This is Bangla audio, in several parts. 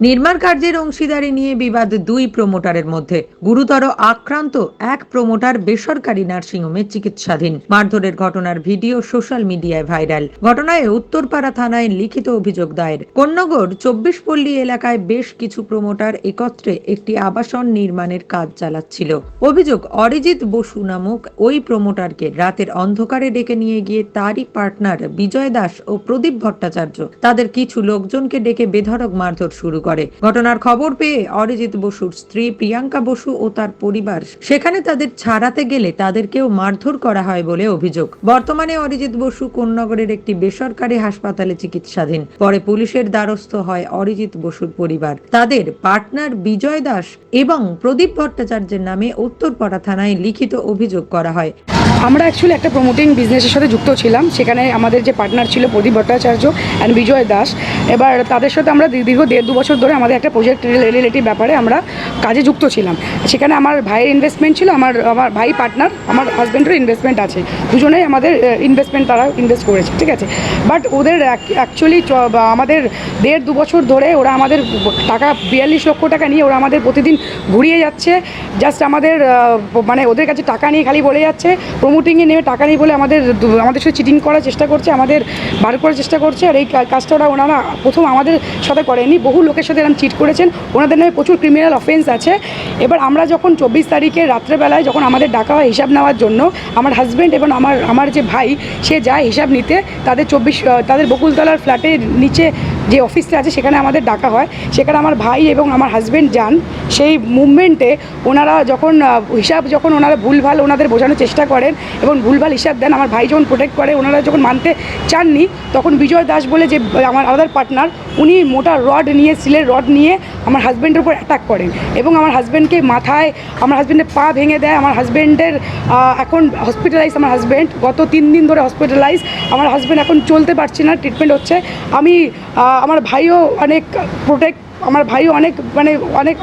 নির্মাণ কার্যের অংশীদারি নিয়ে বিবাদ দুই প্রমোটারের মধ্যে। গুরুতর আক্রান্ত এক প্রমোটার বেসরকারি নার্সিংহোমে চিকিৎসাধীন। মারধরের ঘটনার ভিডিও সোশ্যাল মিডিয়ায় ভাইরাল। ঘটনায় উত্তরপাড়া থানায় লিখিত অভিযোগ দায়ের। কন্যগর চব্বিশ পল্লী এলাকায় বেশ কিছু প্রমোটার একত্রে একটি আবাসন নির্মাণের কাজ চালাচ্ছিল। অভিযোগ, অরিজিৎ বসু নামক ওই প্রমোটারকে রাতের অন্ধকারে ডেকে নিয়ে গিয়ে তারই পার্টনার বিজয় দাস ও প্রদীপ ভট্টাচার্য, তাদের কিছু লোকজনকে ডেকে বেধড়ক মারধর শুরু করে। ঘটনার খবর পেয়ে অরিজিৎ বসুর স্ত্রী প্রিয়াঙ্কা বসু ও তার পরিবার সেখানে তাদের ছাড়াতে গেলে তাদেরকেও মারধর করা হয় বলে অভিযোগ। বর্তমানে অরিজিৎ বসু কোন্নগরের একটি বেসরকারি হাসপাতালে চিকিৎসাধীন। পরে পুলিশের দ্বারস্থ হয় অরিজিৎ বসুর পরিবার। তাদের পার্টনার বিজয় দাস এবং প্রদীপ ভট্টাচার্যের নামে উত্তরপাড়া থানায় লিখিত অভিযোগ করা হয়। আমরা অ্যাকচুয়ালি একটা প্রমোটিং বিজনেসের সাথে যুক্ত ছিলাম। সেখানে আমাদের যে পার্টনার ছিল প্রদীপ ভট্টাচার্য অ্যান্ড বিজয় দাস। এবার তাদের সাথে আমরা দীর্ঘ দেড় দু বছর ধরে আমাদের একটা প্রজেক্ট রিলেটিভ ব্যাপারে আমরা কাজে যুক্ত ছিলাম। সেখানে আমার ভাইয়ের ইনভেস্টমেন্ট ছিল, আমার আমার ভাই পার্টনার আমার হাজব্যান্ডেরও ইনভেস্টমেন্ট আছে। দুজনেই আমাদের ইনভেস্টমেন্ট তারা ইনভেস্ট করেছে, ঠিক আছে? বাট ওদের অ্যাকচুয়ালি আমাদের দেড় দু বছর ধরে ওরা আমাদের টাকা, বিয়াল্লিশ লক্ষ টাকা নিয়ে ওরা আমাদের প্রতিদিন ঘুরিয়ে যাচ্ছে। জাস্ট আমাদের মানে ওদের কাছে টাকা নিয়ে খালি বলে যাচ্ছে। প্রমোটিংয়ে নেমে টাকা নেই বলে আমাদের আমাদের সাথে চিটিং করার চেষ্টা করছে, আমাদের বার করার চেষ্টা করছে, আর এই কাজটা ওরা, ওনারা প্রথম আমাদের সাথে করেনি। বহু লোকের সাথে এরকম চিট করেছেন। ওনাদের নামে প্রচুর ক্রিমিনাল অফেন্স আছে। এবার আমরা যখন চব্বিশ তারিখে রাত্রেবেলায় যখন আমাদের ডাকা হয় হিসাব নেওয়ার জন্য, আমার হাজব্যান্ড এবং আমার আমার যে ভাই, সে যায় হিসাব নিতে তাদের চব্বিশ তাদের বকুলতলার ফ্ল্যাটের নিচে যে অফিসটা আছে, সেখানে আমাদের ডাকা হয়। সেখানে আমার ভাই এবং আমার হাজব্যান্ড যান। সেই মুভমেন্টে ওনারা যখন হিসাব যখন ওনারা ভুলভাল ওনাদের বোঝানোর চেষ্টা করেন এবং ভুলভাল হিসাব দেন। আমার ভাই যখন প্রোটেক্ট করে, ওনারা যখন মানতে চাননি, তখন বিজয় দাস বলে যে, আমার আলাদার পার্টনার উনি মোটা রড নিয়ে সিলের রড নিয়ে আমার হাজব্যান্ডের উপর অ্যাটাক করেন। এবং আমার হাজব্যান্ডকে মাথায়, আমার হাজব্যান্ডের পা ভেঙে দেয়। আমার হাজব্যান্ডের এখন হসপিটালাইজ আমার হাজব্যান্ড গত তিন দিন ধরে হসপিটালাইজ আমার হাজব্যান্ড এখন চলতে পারছে না। ট্রিটমেন্ট হচ্ছে। আমি আমার ভাইও অনেক প্রোটেক্ট আমার ভাইও অনেক মানে অনেক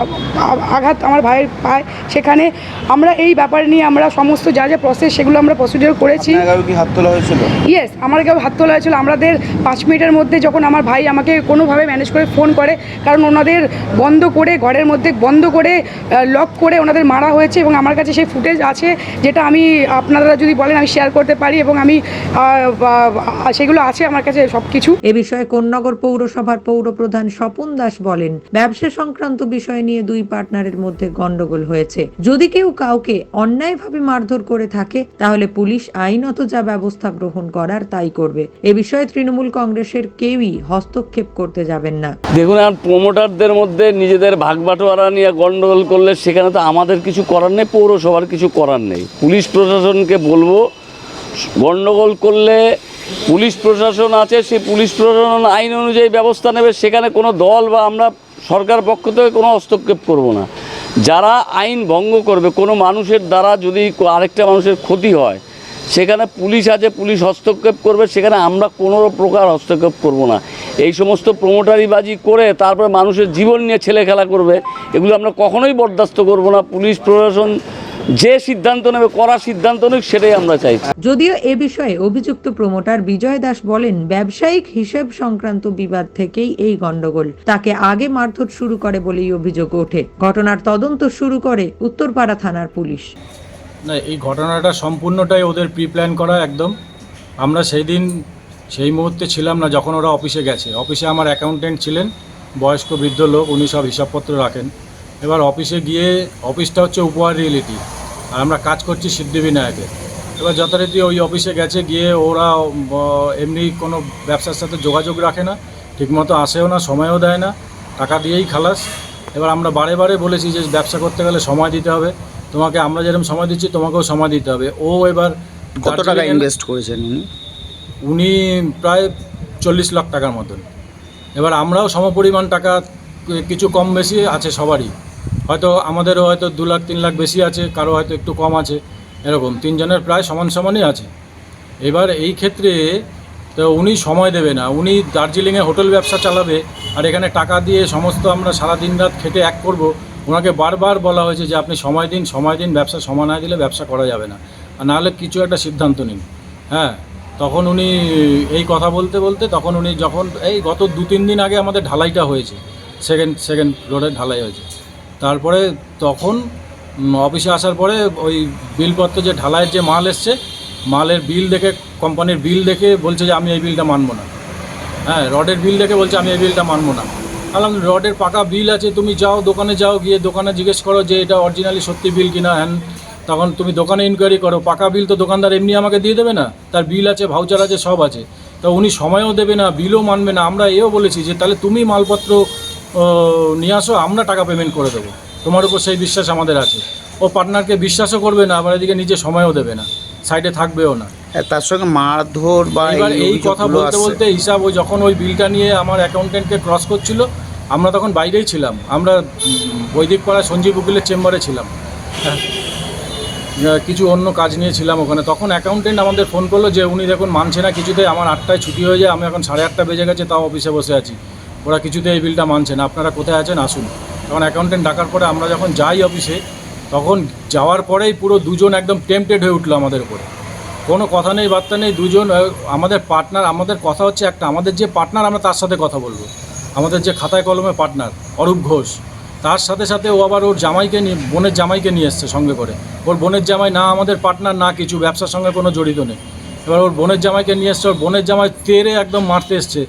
আঘাত আমার ভাইয়ের পায়। সেখানে আমরা এই ব্যাপার নিয়ে আমরা সমস্ত যা যা প্রসেস সেগুলো আমরা প্রসিডিওর করেছি। হাত তোলা হয়েছিল? ইয়েস আমার কেউ হাত তোলা হয়েছিল। আমাদের পাঁচ মিনিটের মধ্যে যখন আমার ভাই আমাকে কোনোভাবে ম্যানেজ করে ফোন করে কারণ ওনাদের বন্ধ করে ঘরের মধ্যে বন্ধ করে লক করে ওনাদের মারা হয়েছে এবং আমার কাছে সেই ফুটেজ আছে যেটা আমি আপনারা যদি বলেন আমি শেয়ার করতে পারি এবং আমি সেগুলো আছে আমার কাছে সব কিছু এ বিষয়ে কোন্নগর পৌরসভার পৌর প্রধান স্বপন দাস বলেন, ব্যবসা সংক্রান্ত বিষয় নিয়ে দুই পার্টনারের মধ্যে গন্ডগোল হয়েছে। যদি কেউ কাউকে অন্যায়ভাবে মারধর করে থাকে, তাহলে পুলিশ আইনত যা ব্যবস্থা গ্রহণ করার তাই করবে। এ বিষয়ে তৃণমূল কংগ্রেসের কেউই হস্তক্ষেপ করতে যাবেন না। দেখুন, আর প্রমোটারদের মধ্যে নিজেদের ভাগ বাটোয়ারা নিয়ে গন্ডগোল করলে সেখানে তো আমাদের কিছু করার নেই, পৌরসভার কিছু করার নেই। পুলিশ প্রশাসনকে বলব, গন্ডগোল করলে পুলিশ প্রশাসন আছে সেই পুলিশ প্রশাসন আইন অনুযায়ী ব্যবস্থা নেবে, সেখানে কোনো দল বা আমরা সরকার পক্ষ থেকে কোনো হস্তক্ষেপ করব না। যারা আইন ভঙ্গ করবে, কোনো মানুষের দ্বারা যদি আরেকটা মানুষের ক্ষতি হয়, সেখানে পুলিশ আছে, পুলিশ হস্তক্ষেপ করবে, সেখানে আমরা কোনো প্রকার হস্তক্ষেপ করব না। এই সমস্ত প্রমোটারিবাজি করে তারপরে মানুষের জীবন নিয়ে ছেলে খেলা করবে, এগুলো আমরা কখনোই বরদাস্ত করব না। পুলিশ প্রশাসন যে সিদ্ধান্ত নেবে করার সিদ্ধান্ত নেবে সেটাই আমরা চাইছি। যদিও এ বিষয়ে অভিযুক্ত প্রমোটার বিজয় দাস বলেন ব্যবসায়িক হিসেব সংক্রান্ত বিবাদ থেকেই এই গন্ডগোল তাকে আগে মারধর শুরু করে বলেই অভিযোগ ওঠে। ঘটনার তদন্ত শুরু করে উত্তরপাড়া থানার পুলিশ। না এই ঘটনাটা সম্পূর্ণটাই ওদের প্রি প্ল্যান করা একদম। আমরা সেই দিন সেই মুহূর্তে ছিলাম না যখন ওরা অফিসে গেছে। অফিসে আমার অ্যাকাউন্টেন্ট ছিলেন বয়স্ক বৃদ্ধ লোক উনি সব হিসাবপত্র রাখেন। এবার অফিসে গিয়ে অফিসটা হচ্ছে উপহার রিয়েলিটি আর আমরা কাজ করছি সিদ্ধিবিনায়কে এবার যথারীতি ওই অফিসে গেছে গিয়ে ওরা এমনি কোনো ব্যবসার সাথে যোগাযোগ রাখে না ঠিকমতো আসেও না সময়ও দেয় না টাকা দিয়েই খালাস। এবার আমরা বারে বারে বলেছি যে ব্যবসা করতে গেলে সময় দিতে হবে। তোমাকে আমরা যেরকম সময় দিচ্ছি তোমাকেও সময় দিতে হবে। ও এবার কত টাকা ইনভেস্ট করেছেন উনি? উনি প্রায় চল্লিশ লাখ টাকার মতন। এবার আমরাও সমপরিমাণ টাকা কিছু কম বেশি আছে সবারই। হয়তো আমাদেরও হয়তো দু লাখ, তিন লাখ বেশি আছে, কারও হয়তো একটু কম আছে, এরকম। তিনজনের প্রায় সমান সমানই আছে। এবার এই ক্ষেত্রে তো উনি সময় দেবে না। উনি দার্জিলিংয়ে হোটেল ব্যবসা চালাবে, আর এখানে টাকা দিয়ে সমস্ত আমরা সারা দিন রাত খেটে এক করব। ওনাকে বারবার বলা হয়েছে যে, আপনি সময় দিন সময় দিন, ব্যবসা সময় না দিলে ব্যবসা করা যাবে না। আর নাহলে কিছু একটা সিদ্ধান্ত নিন। হ্যাঁ তখন উনি এই কথা বলতে বলতে তখন উনি যখন, এই গত দু, তিন দিন আগে আমাদের ঢালাইটা হয়েছে, সেকেন্ড সেকেন্ড রোডের ঢালাই হয়েছে। তারপরে তখন অফিসে আসার পরে ওই বিলপত্র যে ঢালাইয়ের যে মাল এসছে, মালের বিল দেখে, কোম্পানির বিল দেখে বলছে যে আমি এই বিলটা মানব না। হ্যাঁ রডের বিল দেখে বলছে আমি এই বিলটা মানব না। বললাম রডের পাকা বিল আছে, তুমি যাও, দোকানে যাও, গিয়ে দোকানে জিজ্ঞেস করো যে এটা অরিজিনালি সত্যি বিল কিনা হ্যান তখন তুমি দোকানে ইনকোয়ারি করো। পাকা বিল তো দোকানদার এমনি আমাকে দিয়ে দেবে না, তার বিল আছে ভাউচার আছে, সব আছে। তা উনি সময়ও দেবে না, বিলও মানবে না। আমরা এও বলেছি যে তাহলে তুমি মালপত্র নিয়ে আসো আমরা টাকা পেমেন্ট করে দেবো। তোমার উপর সেই বিশ্বাস আমাদের আছে। ও পার্টনারকে বিশ্বাসও করবে না আবার এদিকে নিজে সময়ও দেবে না। সাইডে থাকবেও না। হ্যাঁ, তার সঙ্গে মারধর বা এবার এই কথা বলতে বলতে হিসাব ওই যখন ওই বিলটা নিয়ে আমার অ্যাকাউন্টেন্টকে ক্রস করছিল আমরা তখন বাইরেই ছিলাম। আমরা বৈদিক পাড়া সঞ্জীব উকিলের চেম্বারে ছিলাম। হ্যাঁ। কিছু অন্য কাজ নিয়েছিলাম ওখানে। তখন অ্যাকাউন্টেন্ট আমাদের ফোন করল যে উনি দেখুন মানছে না কিছুতেই আমার আটটায় ছুটি হয়ে যায় আমি এখন সাড়ে আটটা বেজে গেছে তাও অফিসে বসে আছি। ওরা কিছুতে এই বিলটা মানছে না। আপনারা কোথায় আছেন? আসুন। তখন অ্যাকাউন্টেন্ট ডাকার পরে আমরা যখন যাই অফিসে তখন যাওয়ার পরেই পুরো দুজন একদম টেম্পটেড হয়ে উঠল আমাদের উপরে। কোনো কথা নেই, বার্তা নেই, দুজন আমাদের পার্টনার আমাদের কথা হচ্ছে একটা। আমাদের যে পার্টনার আমরা তার সাথে কথা বলব। আমাদের যে খাতায় কলমে পার্টনার অরূপ ঘোষ। তার সাথে সাথে ও আবার ওর জামাইকে নিয়ে, বোনের জামাইকে নিয়ে এসছে সঙ্গে করে। ওর বোনের জামাই না আমাদের পার্টনার না কিছু। ব্যবসার সঙ্গে কোনো জড়িত নেই। এবার ওর বোনের জামাইকে নিয়ে এসছে, ওর বোনের জামাই তেরে একদম মারতে এসছে।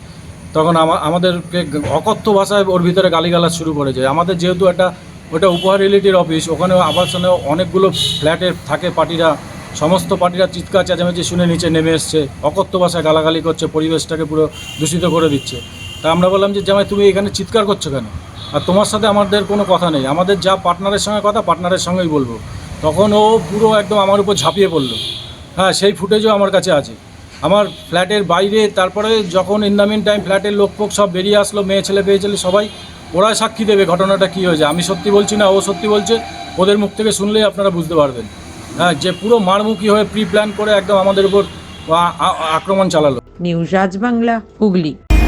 তখন আমা- আমাদেরকে অকথ্য ভাষায় ওর ভিতরে গালিগালাজ শুরু করে যায়। আমাদের যেহেতু একটা, ওটা উপহার রিলেটির অফিস ওখানে আবাসনে অনেকগুলো ফ্ল্যাটে থাকে পার্টিরা, সমস্ত পার্টিরা চিৎকার, চেঁচামেচি শুনে নিচে নেমে এসছে, অকথ্য ভাষায় গালাগালি করছে, পরিবেশটাকে পুরো দূষিত করে দিচ্ছে। তা আমরা বললাম যে, জামাই, তুমি এখানে চিৎকার করছ কেন? আর তোমার সাথে আমাদের কোনো কথা নেই। আমাদের যা পার্টনারের সঙ্গে কথা, পার্টনারের সঙ্গেই বলব। তখন ও পুরো একদম আমার উপর ঝাঁপিয়ে পড়ল। হ্যাঁ সেই ফুটেজও আমার কাছে আছে। আমার ফ্ল্যাটের বাইরে, তারপরে যখন ইন দ্য টাইম ফ্ল্যাটের লোক ফোক সব বেরিয়ে আসলো, মেয়ে ছেলে পেয়ে ছেলে সবাই, ওরাই সাক্ষী দেবে ঘটনাটা কী হয়েছে। আমি সত্যি বলছি না, ও সত্যি বলছে, ওদের মুখ থেকে শুনলেই আপনারা বুঝতে পারবেন। হ্যাঁ যে পুরো মারমুখী হয়ে প্রি প্ল্যান করে একদম আমাদের উপর আক্রমণ চালালো। নিউজ রাজবাংলা, হুগলি।